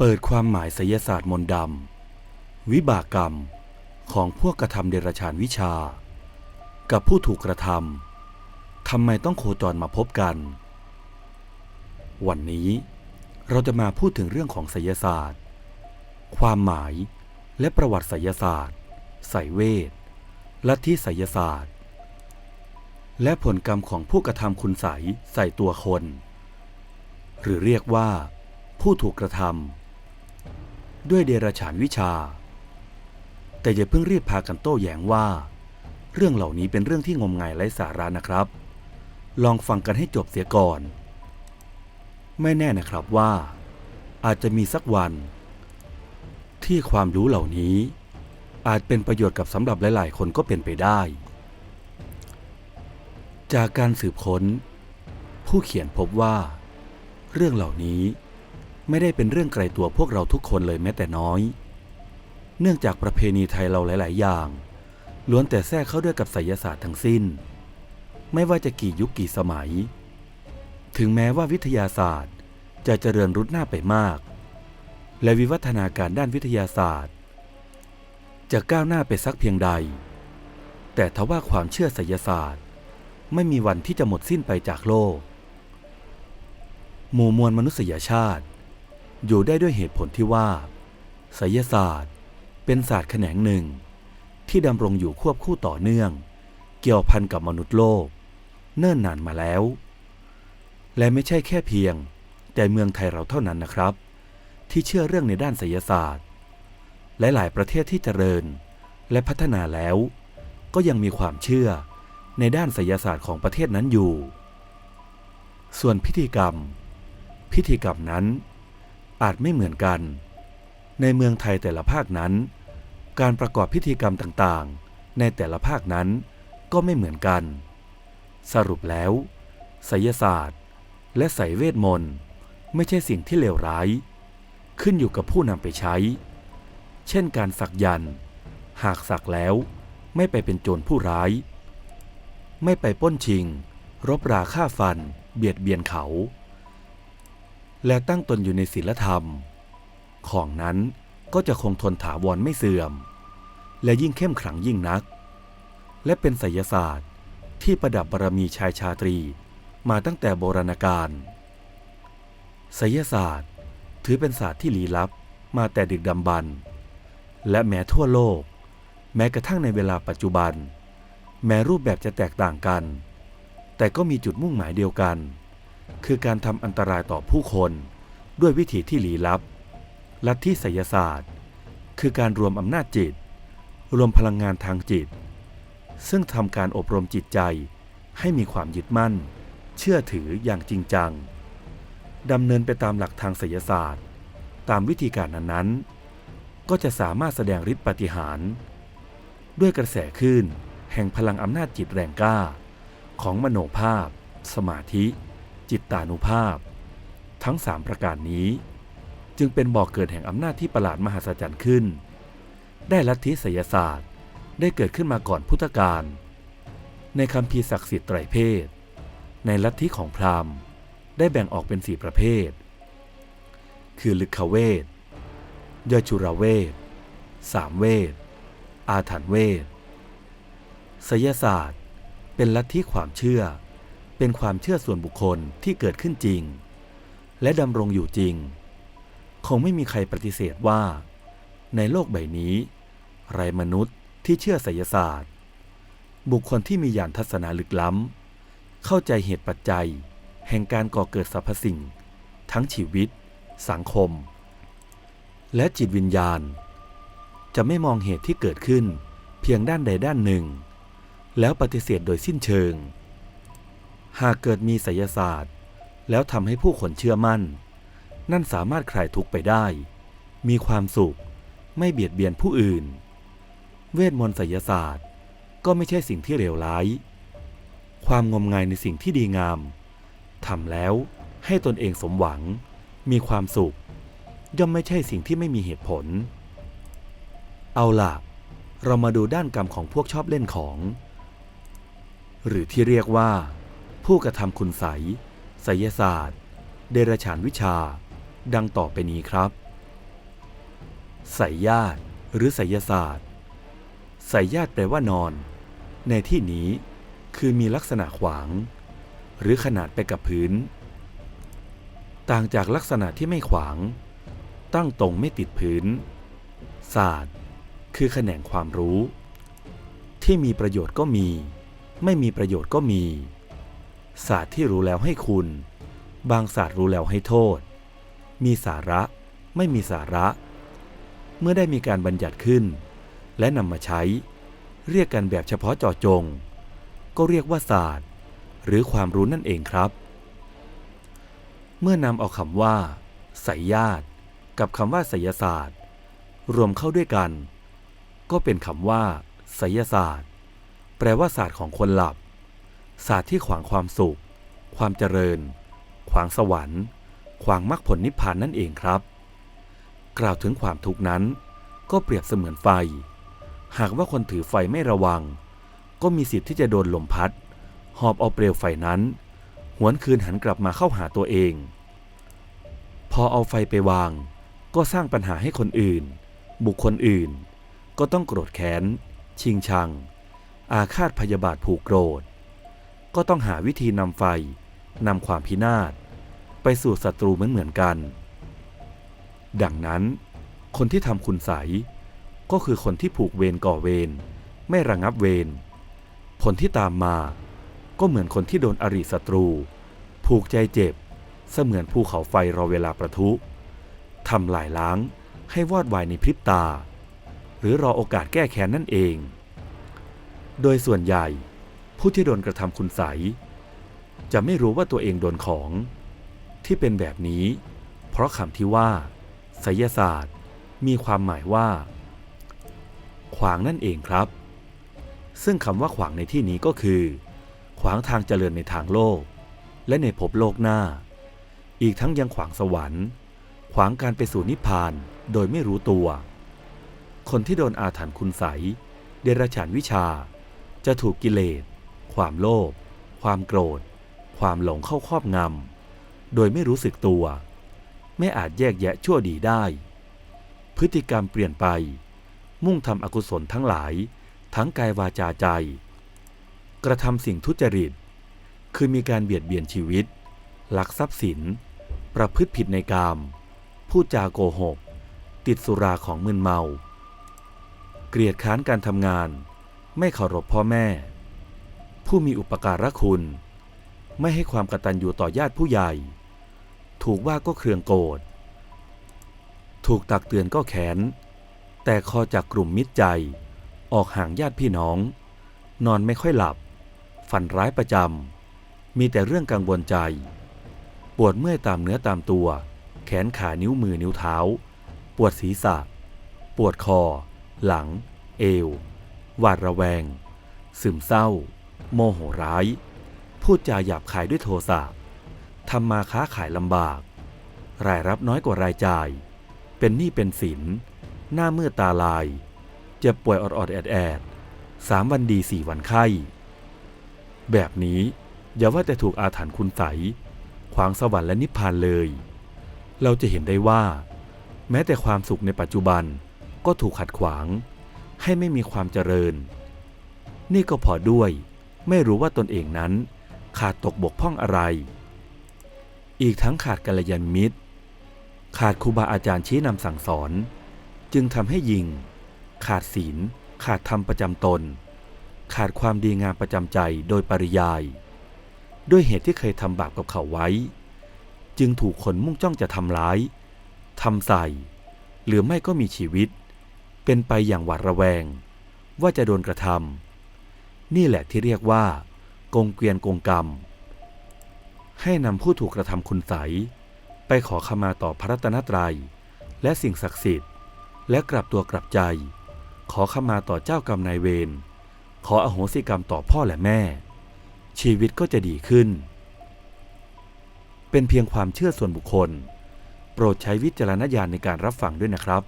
เปิดความหมายไสยศาสตร์มนต์ดำ วิบากกรรมของพวกกระทำเดรัจฉานวิชา กับผู้ถูกกระทำทำไมต้องโคจรมาพบกัน วันนี้เราจะมาพูดถึงเรื่องของไสยศาสตร์ ความหมายและประวัติไสยศาสตร์ไสยเวทลัทธิไสยศาสตร์ และผลกรรมของผู้กระทำคุณใสยใส่ตัวคน หรือเรียกว่าผู้ถูกกระทำ ด้วยเดรัจฉานวิชา แต่อย่าเพิ่งรีบพากันโต้แย้งว่า เรื่องเหล่านี้เป็นเรื่องที่งมงายไร้สาระนะครับ ลองฟังกันให้จบเสียก่อน ไม่แน่นะครับว่า อาจจะมีสักวัน ที่ความรู้เหล่านี้ อาจเป็นประโยชน์กับสำหรับหลาย ๆ คนก็เป็นไปได้ จากการสืบค้น ผู้เขียนพบว่า เรื่องเหล่านี้ ไม่ได้เป็นเรื่องไกลตัวพวกเราทุกคนเลยแม้แต่น้อย เนื่องจากประเพณีไทยเราหลาย ๆ อย่าง ล้วนแต่แทรกเข้าด้วยกับไสยศาสตร์ทั้งสิ้น ไม่ว่าจะกี่ยุคกี่สมัย ถึงแม้ว่าวิทยาศาสตร์ จะเจริญรุดหน้าไปมาก และวิวัฒนาการด้านวิทยาศาสตร์ จะก้าวหน้าไปสักเพียงใด แต่ทว่าความเชื่อไสยศาสตร์ ไม่มีวันที่จะหมดสิ้นไปจากโลก หมู่มวลมนุษยชาติ อยู่ได้ด้วยเหตุผลที่ว่าไสยศาสตร์ เป็นศาสตร์แขนงหนึ่ง ที่ดำรงอยู่ควบคู่ต่อเนื่อง เกี่ยวพันกับมนุษย์โลก เนิ่นนานมาแล้ว และไม่ใช่แค่เพียง แต่เมืองไทยเราเท่านั้นนะครับ ที่เชื่อเรื่องในด้านไสยศาสตร์ หลาย ๆ ประเทศที่เจริญและพัฒนาแล้ว ก็ยังมีความเชื่อในด้านไสยศาสตร์ของประเทศนั้นอยู่ ส่วนพิธีกรรม พิธีกรรมนั้น อาจไม่เหมือนกัน ในเมืองไทยแต่ละภาคนั้น การประกอบพิธีกรรมต่างๆ ในแต่ละภาคนั้นก็ไม่เหมือนกัน สรุปแล้วไสยศาสตร์ และไสยเวทมนต์ไม่ใช่สิ่งที่เลวร้าย ขึ้นอยู่กับผู้นำไปใช้ เช่นการสักยันหากสักแล้วไม่ไปเป็นโจรผู้ร้าย ไม่ไปป้นชิง รบราฆ่าฟัน เบียดเบียนเขา และตั้งตนอยู่ในศีลธรรม ของนั้นก็จะคงทนถาวรไม่เสื่อม และยิ่งเข้มขลังยิ่งนัก และเป็นไสยศาสตร์ที่ประดับบารมีชายชาตรีมาตั้งแต่โบราณกาลไสยศาสตร์ถือเป็นศาสตร์ที่ลี้ลับมาแต่ดึกดำบรรพ์และแม้ทั่วโลก แม้กระทั่งในเวลาปัจจุบัน แม้รูปแบบจะแตกต่างกัน แต่ก็มีจุดมุ่งหมายเดียวกัน คือการทำอันตรายต่อผู้คนด้วยวิธีที่ลี้ลับ ลัทธิไสยศาสตร์ คือการรวมอำนาจจิต รวมพลังงานทางจิต ซึ่งทำการอบรมจิตใจให้มีความยึดมั่น เชื่อถืออย่างจริงจังดำเนินไปตามหลักทางไสยศาสตร์ ตามวิธีการนั้นๆ ก็จะสามารถแสดงฤทธิ์ปาฏิหาริย์ด้วยกระแสคลื่นแห่งพลังอำนาจจิตแรงกล้า ของมโนภาพ สมาธิ จิตตานุภาพ ทั้งสามประการนี้ จึงเป็นบ่อกเกิดแห่งอำนาจที่ประหลาดมหัศจรรย์ขึ้น ได้ลัทธิไสยศาสตร์ได้เกิดขึ้นมาก่อนพุทธกาลในคำพีศักดิ์สิทธิ์ไตรเพศ ในลัทธิของพราหมณ์ได้แบ่งออกเป็นสี่ประเภท คือลึกขเวทยจุระเวทสามเวท อาถรรพ์เวทไสยศาสตร์ เป็นลัทธิความเชื่อ เป็นความเชื่อส่วนบุคคลที่เกิดขึ้นจริง และดำรงอยู่จริง คงไม่มีใครปฏิเสธว่า ในโลกใบนี้ ไรมนุษย์ที่เชื่อไสยศาสตร์ บุคคลที่มีญาณทัศนาลึกล้ำ เข้าใจเหตุปัจจัย แห่งการก่อเกิดสรรพสิ่ง ทั้งชีวิต สังคม และจิตวิญญาณ จะไม่มองเหตุที่เกิดขึ้น เพียงด้านใดด้านหนึ่ง แล้วปฏิเสธโดยสิ้นเชิง หากเกิดมีไสยศาสตร์ แล้วทำให้ผู้คนเชื่อมั่น นั่นสามารถคลายทุกข์ไปได้ มีความสุข ไม่เบียดเบียนผู้อื่น เวทมนต์ไสยศาสตร์ ก็ไม่ใช่สิ่งที่เลวร้าย ความงมงายในสิ่งที่ดีงามทำแล้วให้ตนเองสมหวัง มีความสุข ย่อมไม่ใช่สิ่งที่ไม่มีเหตุผล เอาล่ะ เรามาดูด้านกรรมของพวกชอบเล่นของ หรือที่เรียกว่า ผู้กระทำคุณใสยไสยศาสตร์ เดรฉานวิชา ดังต่อไปนี้ครับไสยญาติหรือไสยศาสตร์ไสยญาติแปลว่านอน ในที่นี้คือมีลักษณะขวาง หรือขนาดไปกับพื้น ต่างจากลักษณะที่ไม่ขวาง ตั้งตรงไม่ติดพื้น ศาสตร์ คือแขนงความรู้ ที่มีประโยชน์ก็มี ไม่มีประโยชน์ก็มี ศาสตร์ที่รู้แล้วให้คุณ บางศาสตร์รู้แล้วให้โทษ มีสาระไม่มีสาระ เมื่อได้มีการบัญญัติขึ้น และนำมาใช้ เรียกกันแบบเฉพาะเจาะจง ก็เรียกว่าศาสตร์ หรือความรู้นั่นเองครับ เมื่อนำเอาคำว่าไสยญาติกับคำว่าไสยศาสตร์ รวมเข้าด้วยกัน ก็เป็นคำว่าไสยศาสตร์ แปลว่าศาสตร์ของคนหลับ ศาสตร์ที่ขวางความสุข ความเจริญ ขวางสวรรค์ ขวางมรรคผลนิพพานนั่นเองครับ กล่าวถึงความทุกข์นั้น ก็เปรียบเสมือนไฟ หากว่าคนถือไฟไม่ระวัง ก็มีสิทธิ์ที่จะโดนลมพัด หอบเอาเปลวไฟนั้น หวนคืนหันกลับมาเข้าหาตัวเอง พอเอาไฟไปวาง ก็สร้างปัญหาให้คนอื่น บุคคลอื่น ก็ต้องโกรธแค้น ชิงชัง อาฆาตพยาบาทผูกโกรธ ก็ต้องหาวิธีนำไฟนำความพินาศไปสู่ศัตรูเหมือนเหมือนกัน ดังนั้น คนที่ทำคุณใสยก็คือคนที่ผูกเวรก่อเวรไม่ระงับเวรผลที่ตามมาก็เหมือนคนที่โดนอริศัตรู ผูกใจเจ็บ เสมือนภูเขาไฟรอเวลาประทุทำลายล้างให้วอดวายในพริบตา หรือรอโอกาสแก้แค้นนั่นเอง โดยส่วนใหญ่ ผู้ที่โดนกระทำคุณใสจะไม่รู้ว่าตัวเองโดนของ ที่เป็นแบบนี้ เพราะคำที่ว่าไสยศาสตร์ มีความหมายว่า ขวางนั่นเองครับ ซึ่งคำว่าขวางในที่นี้ก็คือ ขวางทางเจริญในทางโลก และในภพโลกหน้า อีกทั้งยังขวางสวรรค์ ขวางการไปสู่นิพพานโดยไม่รู้ตัว คนที่โดนอาถรรพ์คุณใสเดรัจฉานวิชา จะถูกกิเลส ความโลภความโกรธ ความหลงเข้าครอบงำโดยไม่รู้สึกตัว ไม่อาจแยกแยะชั่วดีได้ พฤติกรรมเปลี่ยนไป มุ่งทำอกุศลทั้งหลาย ทั้งกายวาจาใจ กระทำสิ่งทุจริต คือมีการเบียดเบียนชีวิต ลักทรัพย์สิน ประพฤติผิดในกามพูดจาโกหก ติดสุราของมึนเมา เกลียดค้านการทำงาน ไม่เคารพพ่อแม่ ผู้มีอุปการะคุณ ไม่ให้ความกตัญญูต่อญาติผู้ใหญ่ ถูกว่าก็เครืองโกรธ ถูกตักเตือนก็แค้นแต่คอจากกลุ่มมิตรใจ ออกห่างญาติพี่น้อง นอนไม่ค่อยหลับ ฝันร้ายประจำ มีแต่เรื่องกังวลใจ ปวดเมื่อยตามเนื้อตามตัว แขนขานิ้วมือนิ้วเท้า ปวดศีรษะ ปวดคอ หลัง เอว หวาดระแวง ซึมเศร้า โมโหร้าย พูดจาหยาบคายด้วยโทสะทำมาค้าขายลำบาก รายรับน้อยกว่ารายจ่าย เป็นหนี้เป็นสิน หน้ามืดตาลาย เจ็บป่วยออดๆแอดแอดๆสามวันดีสี่วันไข้ แบบนี้อย่าว่าแต่ถูกอาถรรพ์คุณใสยขวางสวรรค์และนิพพานเลย เราจะเห็นได้ว่า แม้แต่ความสุขในปัจจุบันก็ถูกขัดขวาง ให้ไม่มีความเจริญ นี่ก็พอด้วย ไม่รู้ว่าตนเองนั้น ขาดตกบกพร่องอะไร อีกทั้งขาดกัลยาณมิตร ขาดครูบาอาจารย์ชี้นำสั่งสอน จึงทำให้ยิง ขาดศีล ขาดธรรมประจำตน ขาดความดีงามประจำใจโดยปริยาย ด้วยเหตุที่เคยทำบาปกับเขาไว้ จึงถูกคนมุ่งจ้องจะทำร้ายทำใส่ หรือไม่ก็มีชีวิต เป็นไปอย่างหวาดระแวง ว่าจะโดนกระทำ นี่แหละที่เรียกว่า กงเกวียนกงกรรม ให้นำผู้ถูกกระทำคุณใสไปขอขมาต่อพระรัตนตรัย และสิ่งศักดิ์สิทธิ์ และกลับตัวกลับใจ ขอขมาต่อเจ้ากรรมนายเวรขออโหสิกรรมต่อพ่อและแม่ ชีวิตก็จะดีขึ้น เป็นเพียงความเชื่อส่วนบุคคล โปรดใช้วิจารณญาณในการรับฟังด้วยนะครับ